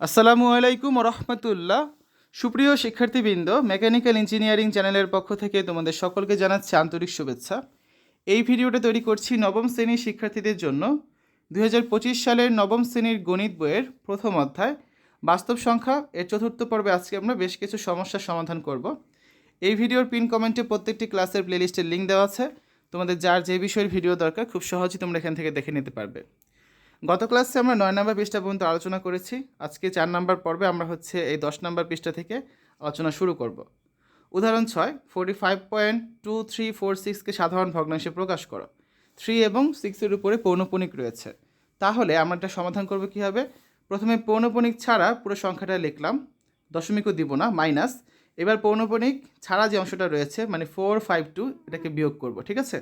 আসসালামু আলাইকুম রহমতুল্লাহ। সুপ্রিয় শিক্ষার্থীবৃন্দ, মেকানিক্যাল ইঞ্জিনিয়ারিং চ্যানেলের পক্ষ থেকে তোমাদের সকলকে জানাচ্ছি আন্তরিক শুভেচ্ছা। এই ভিডিওটা তৈরি করছি নবম শ্রেণির শিক্ষার্থীদের জন্য। দু হাজার পঁচিশ সালের নবম শ্রেণির গণিত বইয়ের প্রথম অধ্যায়। বাস্তব সংখ্যা, এর চতুর্থ পর্বে আজকে আমরা বেশ কিছু সমস্যার সমাধান করব। এই ভিডিওর পিন কমেন্টে প্রত্যেকটি ক্লাসের প্লেলিস্টের লিঙ্ক দেওয়া আছে। তোমাদের যার যে বিষয়ের ভিডিও দরকার, খুব সহজেই তোমরা এখান থেকে দেখে নিতে পারবে। গত ক্লাসে আমরা নয় নম্বর পৃষ্ঠা পর্যন্ত আলোচনা করেছি। আজকে চার নম্বর পর্বে আমরা হচ্ছে এই দশ নম্বর পৃষ্ঠা থেকে আলোচনা শুরু করব। উদাহরণ ছয় forty five point two three four সিক্সকে সাধারণ ভগ্নাংশে প্রকাশ করো। থ্রি এবং সিক্সের উপরে পৌনপণিক রয়েছে। তাহলে আমরা এটা সমাধান করব কীভাবে? প্রথমে পৌনপণিক ছাড়া পুরো সংখ্যাটা লিখলাম। দশমিকও দিব না মাইনাস এবার পৌনপণিক ছাড়া যে অংশটা রয়েছে মানে ফোর ফাইভ টু এটাকে বিয়োগ করব, ঠিক আছে?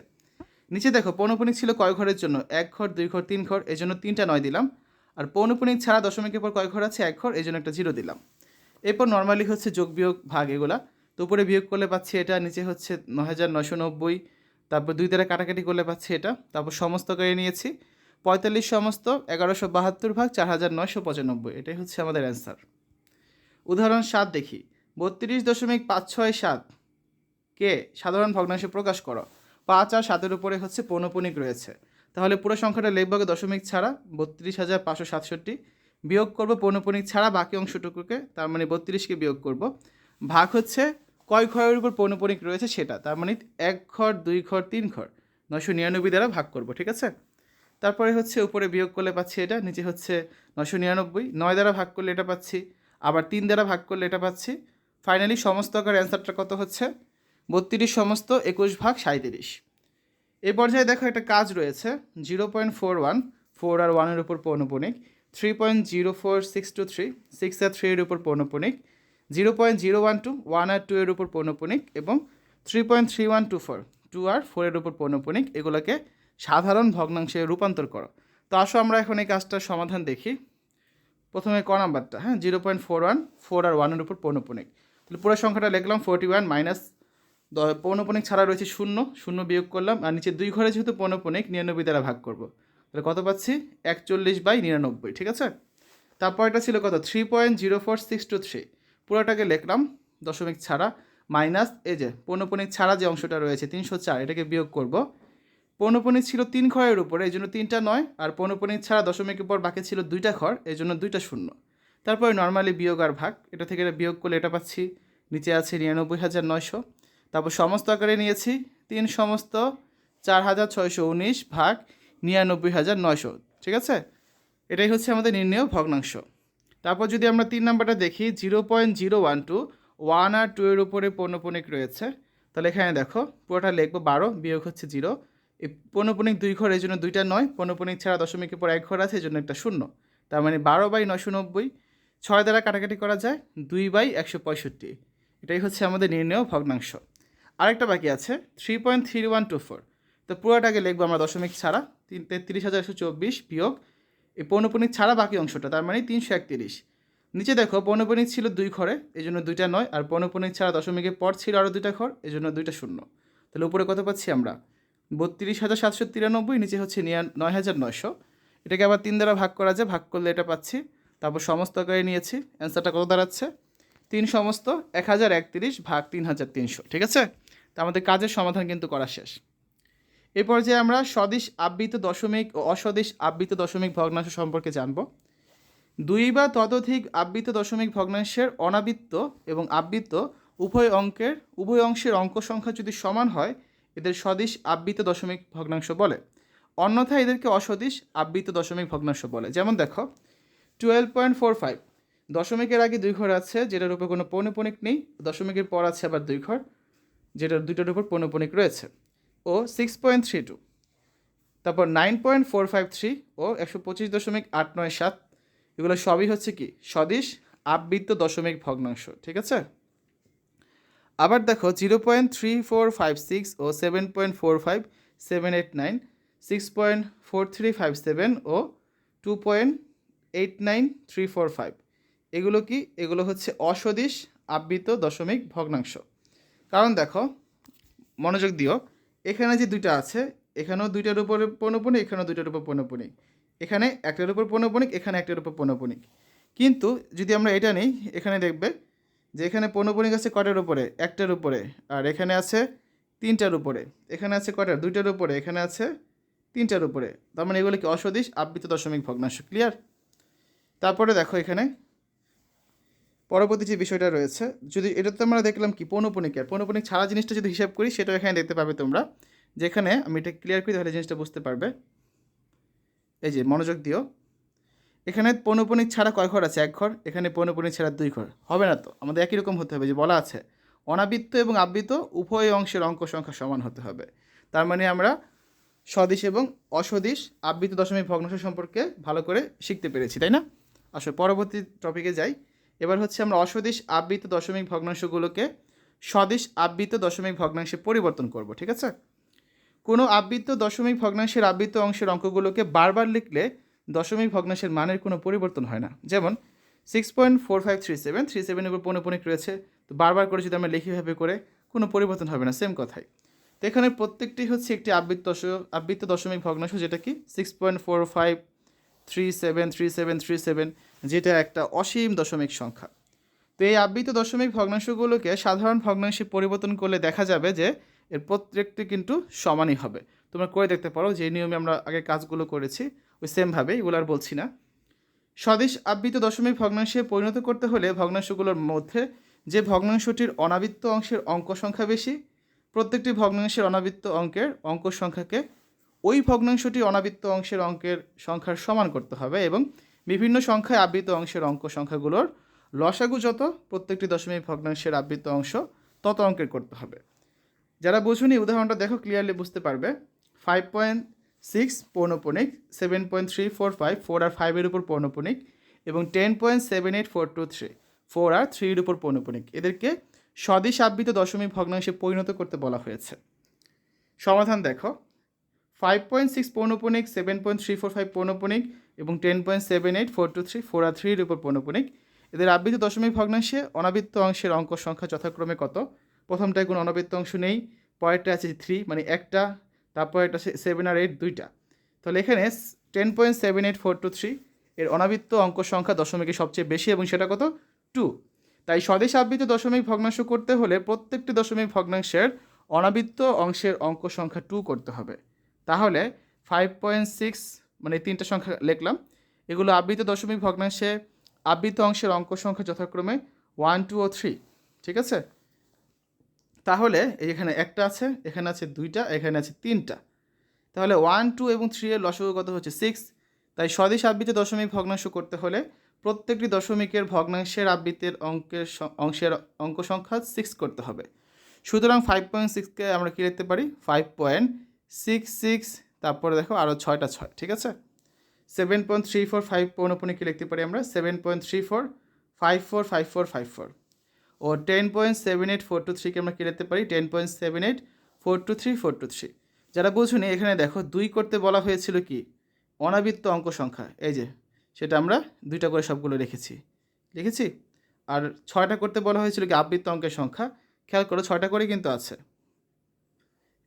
নিচে দেখো পৌনপণিক ছিল কয় ঘরের জন্য? এক ঘর, দুই ঘর, তিন ঘর এই জন্য তিনটা নয় দিলাম। আর পৌনপণিক ছাড়া দশমিকের পর কয় ঘর আছে? এক ঘর এই জন্য একটা জিরো দিলাম। এরপর নর্মালি হচ্ছে যোগ বিয়োগ ভাগ এগুলা। তো উপরে বিয়োগ করলে পাচ্ছি এটা, নিচে হচ্ছে ন হাজার নশো নব্বই। তারপর দুই দ্বারা কাটাকাটি করলে পাচ্ছি এটা। তারপর সমস্ত করে নিয়েছি। পঁয়তাল্লিশ সমস্ত, এগারোশো বাহাত্তর ভাগ চার হাজার নয়শো পঁচানব্বই। এটাই হচ্ছে আমাদের অ্যান্সার উদাহরণ সাত দেখি। বত্রিশ দশমিক পাঁচ ছয় সাত। কে? সাধারণ ভগ্নাংশে প্রকাশ করো। পাঁচ আর সাতের উপরে হচ্ছে পৌনপণিক রয়েছে। তাহলে পুরো সংখ্যাটা লেখবাগে দশমিক ছাড়া, বত্রিশ হাজার পাঁচশো সাতষট্টি। বিয়োগ করব পৌনপণিক ছাড়া, বাকি অংশটুকুকে, তার মানে বত্রিশকে বিয়োগ করব। ভাগ হচ্ছে কয় ঘরের উপর পৌনপণিক রয়েছে সেটা, তার মানে এক ঘর, দুই ঘর, তিন ঘর নশো নিরানব্বই দ্বারা ভাগ করব, ঠিক আছে? তারপরে হচ্ছে উপরে বিয়োগ করলে পাচ্ছি এটা, নিচে হচ্ছে নশো নিরানব্বই, নয় দ্বারা ভাগ করলে এটা পাচ্ছি, আবার তিন দ্বারা ভাগ করলে এটা পাচ্ছি। ফাইনালি সমস্ত আকার অ্যান্সারটা কত হচ্ছে? বত্রিশ সমস্ত একুশ ভাগ সাঁত্রিশ এই পর্যায়ে দেখো একটা কাজ রয়েছে, zero point four one, four আর ওয়ানের উপর পৌনপণিক, three point zero four six two three, six আর থ্রি এর উপর পৌনপণিক, zero point zero one two, one আর টু এর উপর পৌনপণিক এবং three point three one two four, two আর ফোরের উপর পৌনপণিক, এগুলোকে সাধারণ ভগ্নাংশে রূপান্তর করো। তো আসো আমরা এখন এই কাজটার সমাধান দেখি। প্রথমে ক নাম্বারটা হ্যাঁ zero point four one, four আর ওয়ানের উপর পৌনপণিক। তাহলে পুরো সংখ্যাটা লিখলাম, ফোরটি ওয়ান মাইনাস পৌনপণিক ছাড়া রয়েছে শূন্য শূন্য বিয়োগ করলাম, আর নিচে দুই ঘরে যেহেতু পৌনপণিক নিরানব্বই দ্বারা ভাগ করব। তাহলে কত পাচ্ছি? একচল্লিশ বাই নিরানব্বই, ঠিক আছে? তারপর এটা ছিল কত? Three point zero four six two three পুরোটাকে লিখলাম, দশমিক ছাড়া মাইনাস এই যে পৌনপণিক ছাড়া যে অংশটা রয়েছে, তিনশো চার, এটাকে বিয়োগ করব। পৌনপণিক ছিল তিন ঘরের উপরে, এই জন্য তিনটা নয়, আর পৌনপণিক ছাড়া দশমিকের পর বাকি ছিল দুইটা ঘর, এই জন্য দুইটা শূন্য। তারপরে নর্মালি বিয়োগ আর ভাগ, এটা থেকে এটা বিয়োগ করলে এটা পাচ্ছি, নিচে আছে নিরানব্বই হাজার নয়শো। তারপর সমস্ত আকারে নিয়েছি। তিন সমস্ত চার হাজার ছয়শো উনিশ ভাগ নিরানব্বই হাজার নয়শো, ঠিক আছে? এটাই হচ্ছে আমাদের নির্ণয় ভগ্নাংশ। তারপর যদি আমরা তিন নাম্বারটা দেখি, zero point zero one two one আর টু এর উপরে পৌনপণিক রয়েছে। তাহলে এখানে দেখো, পুরোটা লিখব বারো, বিয়োগ হচ্ছে জিরো। এই পৌনপণিক দুই ঘর, এই জন্য দুইটা নয়। পণ্যপণিক ছাড়া দশমিকের পর এক ঘর আছে, এই জন্য একটা শূন্য। তার মানে বারো বাই নয়শো নব্বই, ছয় দ্বারা কাটাকাটি করা যায়, দুই বাই একশো পঁয়ষট্টি। এটাই হচ্ছে আমাদের নির্ণয় ভগ্নাংশ। আরেকটা বাকি আছে three point three one two four তো পুরোটাকে লিখব আমরা দশমিক ছাড়া, তিন, তেত্রিশ হাজার একশো চব্বিশ বিয়োগ এই পৌনপণিক ছাড়া বাকি অংশটা, তার মানে তিনশো একত্রিশ। নিচে দেখো পৌনপণিক ছিল দুই ঘরে এই জন্য দুইটা নয়, আর পৌনপণিক ছাড়া দশমিকের পর ছিল আরও দুইটা ঘর এই জন্য দুইটা শূন্য। তাহলে উপরে কত পাচ্ছি আমরা? বত্রিশ হাজার সাতশো তিরানব্বই, নিচে হচ্ছে নিয়া, নয় হাজার নয়শো। এটাকে আবার তিন দ্বারা ভাগ করা যায়, ভাগ করলে এটা পাচ্ছি। তারপর সমস্ত আকারে নিয়েছি অ্যান্সারটা কত দাঁড়াচ্ছে? তিন সমস্ত, এক হাজার একত্রিশ ভাগ তিন হাজার তিনশো, ঠিক আছে? তা আমাদের কাজের সমাধান কিন্তু করা শেষ। এই পর্যায়ে আমরা স্বদেশ আবৃত দশমিক ও অস্বদেশ আবৃত দশমিক ভগ্নাংশ সম্পর্কে জানব। দুই বা ততোধিক আবৃত দশমিক ভগ্নাংশের অনাবৃত্ত এবং আবৃত্ত উভয় অঙ্কের, উভয় অংশের অঙ্ক সংখ্যা যদি সমান হয়, এদের স্বদেশ আবৃত দশমিক ভগ্নাংশ বলে। অন্যথায় এদেরকে অসদিশ আবৃত দশমিক ভগ্নাংশ বলে। যেমন দেখো টুয়েলভ পয়েন্ট ফোর ফাইভ দশমিকের আগে দুই ঘর আছে, যেটার উপর কোনো পৌনপণিক নেই, দশমিকের পর আছে আবার দুই ঘর। যেটার দুইটার উপর পৌনপণিক রয়েছে। ও সিক্স পয়েন্ট থ্রি টু তারপর nine point four five three ও একশো পঁচিশ দশমিক আট নয় সাত, এগুলো সবই হচ্ছে কি? স্বদেশ আবৃত্ত দশমিক ভগ্নাংশ, ঠিক আছে? আবার দেখো zero point three four five six ও seven point four five seven eight nine six point four three five seven ও two point eight nine three four five এগুলো কি? এগুলো হচ্ছে অসদিশ আবৃত দশমিক ভগ্নাংশ। কারণ দেখো, মনোযোগ দিও। এখানে যে দুইটা আছে, এখানেও দুইটার উপরে পৌনপণিক এখানেও দুইটার উপর পৌনপণিক এখানে একটার উপর পৌনপণিক এখানে একটার উপর পৌনপণিক কিন্তু যদি আমরা এটা নিই, এখানে দেখবে যে এখানে পৌনপণিক আছে কটার উপরে? একটার উপরে। আর এখানে আছে তিনটার উপরে। এখানে আছে কটার দুইটার উপরে। এখানে আছে তিনটার উপরে। তার মানে এগুলো কি অসদিশ? আবৃত দশমিক ভগ্নাংশ। ক্লিয়ার তারপরে দেখো এখানে পরবর্তী যে বিষয়টা রয়েছে, যদি এটা তো আমরা দেখলাম কি পৌনপণিকের পৌনপণিক ছাড়া জিনিসটা যদি হিসাব করি, সেটাও এখানে দেখতে পাবে তোমরা, যেখানে আমি এটা ক্লিয়ার করি তাহলে জিনিসটা বুঝতে পারবে। এই যে মনোযোগ দিও। এখানে পৌনপণিক ছাড়া কয় ঘর আছে? এক ঘর, এখানে পৌনপণিক ছাড়া দুই ঘর। হবে না তো, আমাদের একই রকম হতে হবে, যে বলা আছে, অনাবৃত্ত এবং আবৃত উভয় অংশের অঙ্ক সংখ্যা সমান হতে হবে। তার মানে আমরা সদিশ এবং অসদিশ, আবৃত দশমিক ভগ্নাংশ সম্পর্কে ভালো করে শিখতে পেরেছি, তাই না? আসলে পরবর্তী টপিকে যাই। এবার হচ্ছে আমরা অসদিশ আবৃত দশমিক ভগ্নাংশগুলোকে স্বদেশ আবৃত দশমিক ভগ্নাংশে পরিবর্তন করব, ঠিক আছে? কোনো আবৃত দশমিক ভগ্নাংশের আবৃত অংশের অঙ্কগুলোকে বারবার লিখলে দশমিক ভগ্নাংশের মানের কোনো পরিবর্তন হয় না। যেমন six point four five three seven three সেভেনের উপর পৌনপণিক রয়েছে, তো বারবার করে যদি আমরা লিখিভাবে করে, কোনো পরিবর্তন হবে না সেম কথাই। তো এখানে প্রত্যেকটি হচ্ছে একটি আবৃত দশ আবৃত দশমিক ভগ্নাংশ, যেটা কি? Six point four five three seven three seven three seven যেটা একটা অসীম দশমিক সংখ্যা। তো এই আবৃত দশমিক ভগ্নাংশগুলোকে সাধারণ ভগ্নাংশে পরিবর্তন করলে দেখা যাবে যে এর প্রত্যেকটি কিন্তু সমানই হবে। তোমরা করে দেখতে পারো যে নিয়মে আমরা আগে কাজগুলো করেছি, ওই সেমভাবে এগুলো আর বলছি না। স্বদেশ আবৃত দশমিক ভগ্নাংশে পরিণত করতে হলে ভগ্নাংশগুলোর মধ্যে যে ভগ্নাংশটির অনাবৃত্ত অংশের অঙ্ক সংখ্যা বেশি, প্রত্যেকটি ভগ্নাংশের অনাবৃত্ত অঙ্কের অঙ্ক সংখ্যাকে ওই ভগ্নাংশটি অনাবৃত্ত অংশের অঙ্কের সংখ্যার সমান করতে হবে এবং বিভিন্ন সংখ্যায় আবৃত অংশের অঙ্ক সংখ্যাগুলোর লসাগু যত, প্রত্যেকটি দশমিক ভগ্নাংশের আবৃত অংশ তত অঙ্কের করতে হবে। যারা বুঝুনি, উদাহরণটা দেখো ক্লিয়ারলি বুঝতে পারবে। Five point six পৌনপণিক seven point three four five four আর ফাইভের উপর পৌনপণিক এবং ten point seven eight four two three four আর থ্রির উপর পৌনপণিক এদেরকে স্বদেশ আবৃত দশমিক ভগ্নাংশে পরিণত করতে বলা হয়েছে। সমাধান দেখো। Five point six পৌনপণিক seven point three four five পৌনপণিক এবং ten point seven eight four two three four আর থ্রির উপর পৌনপণিক এদের আবৃত দশমিক ভগ্নাংশে অনাবৃত্ত অংশের অঙ্ক সংখ্যা যথাক্রমে কত? প্রথমটায় কোনো অনাবৃত্ত অংশ নেই পরেরটা আছে থ্রি মানে একটা, তারপর এটা সেভেন আর এইট দুইটা। তাহলে এখানে ten point seven eight four two three এর অনাবৃত্ত অঙ্ক সংখ্যা দশমিকের সবচেয়ে বেশি এবং সেটা কত? টু তাই স্বদেশ আবৃত দশমিক ভগ্নাংশ করতে হলে প্রত্যেকটি দশমিক ভগ্নাংশের অনাবৃত্ত অংশের অঙ্ক সংখ্যা টু করতে হবে। তাহলে ফাইভ পয়েন্ট সিক্স মানে তিনটা সংখ্যা লিখলাম। এগুলো আবৃত দশমিক ভগ্নাংশে আবৃত অংশের অঙ্ক সংখ্যা যথাক্রমে ওয়ান টু ও থ্রি ঠিক আছে? তাহলে এখানে একটা আছে, এখানে আছে দুইটা, এখানে আছে তিনটা। তাহলে ওয়ান টু এবং থ্রি এর লসগু কত হচ্ছে? সিক্স তাই স্বদেশ আবৃত্তি দশমিক ভগ্নাংশ করতে হলে প্রত্যেকটি দশমিকের ভগ্নাংশের আবৃত্তির অঙ্কের অংশের অঙ্ক সংখ্যা সিক্স করতে হবে। সুতরাং ফাইভ পয়েন্ট সিক্সকে আমরা কী লিখতে পারি? ফাইভ পয়েন্ট সিক্স সিক্স, তারপরে দেখো আরও ছয়টা ছয়, ঠিক আছে? Seven point three four five পৌনপণিকে লিখতে পারি আমরা, seven point three four five four five four five four. ও ten point seven eight four two থ্রিকে আমরা কী লিখতে পারি? Ten point seven eight four two three four two three. যারা বুঝুনি, এখানে দেখো দুই করতে বলা হয়েছিল কি? অনাবৃত্ত অঙ্ক সংখ্যা, এই যে সেটা আমরা দুইটা করে সবগুলো রেখেছি লিখেছি? আর ছয়টা করতে বলা হয়েছিল কি? আবৃত্ত অঙ্কের সংখ্যা, খেয়াল করো ছয়টা করে কিন্তু আছে।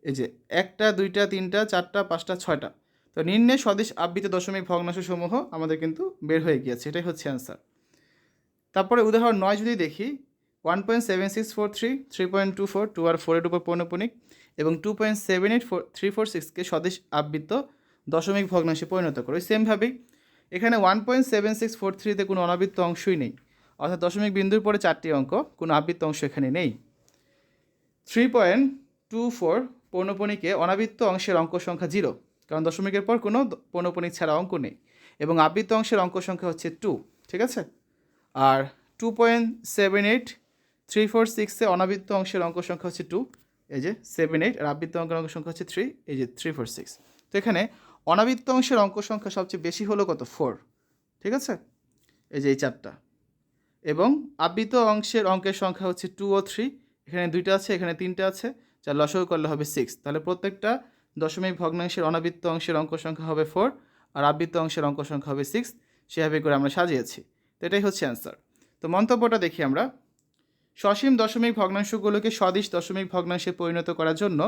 এই যে একটা, দুইটা, তিনটা, চারটা, পাঁচটা, ছয়টা। তো নিম্নে স্বদেশ আবৃত দশমিক ভগ্নাংশ সমূহ আমাদের কিন্তু বের হয়ে গিয়েছে, এটাই হচ্ছে অ্যান্সার তারপরে উদাহরণ নয় যদি দেখি one point seven six four three three point two four two আর ফোরের উপর পৌনপণিক এবং two point seven eight four three four সিক্সকে স্বদেশ আবৃত্ত দশমিক ভগ্নাংশে পরিণত করো। সেমভাবেই এখানে one point seven six four থ্রিতে কোনো অনাবৃত্ত অংশই নেই, অর্থাৎ দশমিক বিন্দুর পরে চারটি অঙ্ক, কোনো আবৃত্ত অংশ এখানে নেই। থ্রি পয়েন্ট টু ফোর পৌনপণিকে অনাবৃত্ত অংশের অঙ্ক সংখ্যা জিরো কারণ দশমিকের পর কোনো পৌনপণিক ছাড়া অঙ্ক নেই। এবং আবৃত্ত অংশের অঙ্ক সংখ্যা হচ্ছে টু ঠিক আছে? আর two point seven eight three four সিক্সে অনাবৃত্ত অংশের অঙ্ক সংখ্যা হচ্ছে টু এই যে সেভেন এইট আর আবৃত্ত অঙ্কের অঙ্ক সংখ্যা হচ্ছে থ্রি এই যে থ্রি ফোর সিক্স তো এখানে অনাবৃত্ত অংশের অঙ্ক সংখ্যা সবচেয়ে বেশি হলো কত? ফোর ঠিক আছে? এই যে এই চারটা। এবং আবৃত অংশের অঙ্কের সংখ্যা হচ্ছে টু ও থ্রি এখানে দুইটা আছে, এখানে তিনটা আছে। যা লসও করলে হবে সিক্স তাহলে প্রত্যেকটা দশমিক ভগ্নাংশের অনাবৃত্ত অংশের অঙ্ক সংখ্যা হবে ফোর আর আবৃত্ত অংশের অঙ্ক সংখ্যা হবে সিক্স সেভাবে করে আমরা সাজিয়েছি। তো এটাই হচ্ছে অ্যান্সার তো মন্তব্যটা দেখি আমরা। সসীম দশমিক ভগ্নাংশগুলোকে সদিশ দশমিক ভগ্নাংশে পরিণত করার জন্য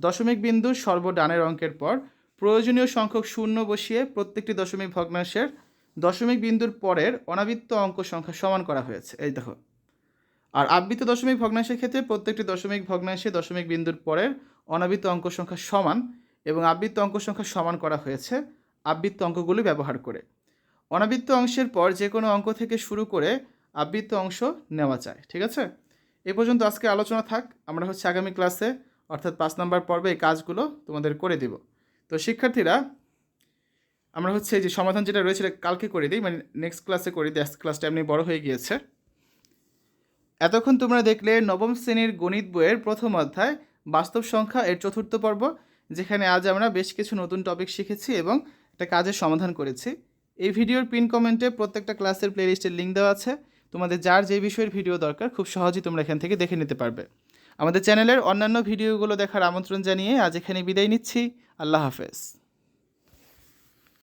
দশমিক বিন্দুর সর্বডানের অঙ্কের পর প্রয়োজনীয় সংখ্যক শূন্য বসিয়ে প্রত্যেকটি দশমিক ভগ্নাংশের দশমিক বিন্দুর পরের অনাবৃত্ত অঙ্ক সংখ্যা সমান করা হয়েছে। এই দেখো। আর আবৃত্ত দশমিক ভগ্নাংশের ক্ষেত্রে প্রত্যেকটি দশমিক ভগ্নাংশে দশমিক বিন্দুর পরের অনাবৃত্ত অঙ্ক সংখ্যা সমান এবং আবৃত্ত অঙ্ক সংখ্যা সমান করা হয়েছে আবৃত্ত অঙ্কগুলি ব্যবহার করে। অনাবৃত্ত অংশের পর যে কোনো অঙ্ক থেকে শুরু করে আবৃত্ত অংশ নেওয়া যায়, ঠিক আছে? এ পর্যন্ত আজকে আলোচনা থাক, আমরা হচ্ছে আগামী ক্লাসে, অর্থাৎ পাঁচ নম্বর পর্বে এই কাজগুলো তোমাদের করে দিব। তো শিক্ষার্থীরা, আমরা হচ্ছে এই যে সমাধান যেটা রয়েছে কালকে করে দিই মানে নেক্সট ক্লাসে করে দিই, আজকে ক্লাসটা এমনি বড় হয়ে গিয়েছে। এতক্ষণ তোমরা দেখলে নবম শ্রেণির গণিত বইয়ের প্রথম অধ্যায়, বাস্তব সংখ্যা এর চতুর্থ পর্ব, যেখানে আজ আমরা বেশ কিছু নতুন টপিক শিখেছি এবং একটা কাজের সমাধান করেছি। এই ভিডিওর পিন কমেন্টে প্রত্যেকটা ক্লাসের প্লেলিস্টের লিঙ্ক দেওয়া আছে। তোমাদের যার যে বিষয়ের ভিডিও দরকার, খুব সহজেই তোমরা এখান থেকে দেখে নিতে পারবে। আমাদের চ্যানেলের অন্যান্য ভিডিওগুলো দেখার আমন্ত্রণ জানিয়ে আজ এখানে বিদায় নিচ্ছি। আল্লাহ হাফেজ।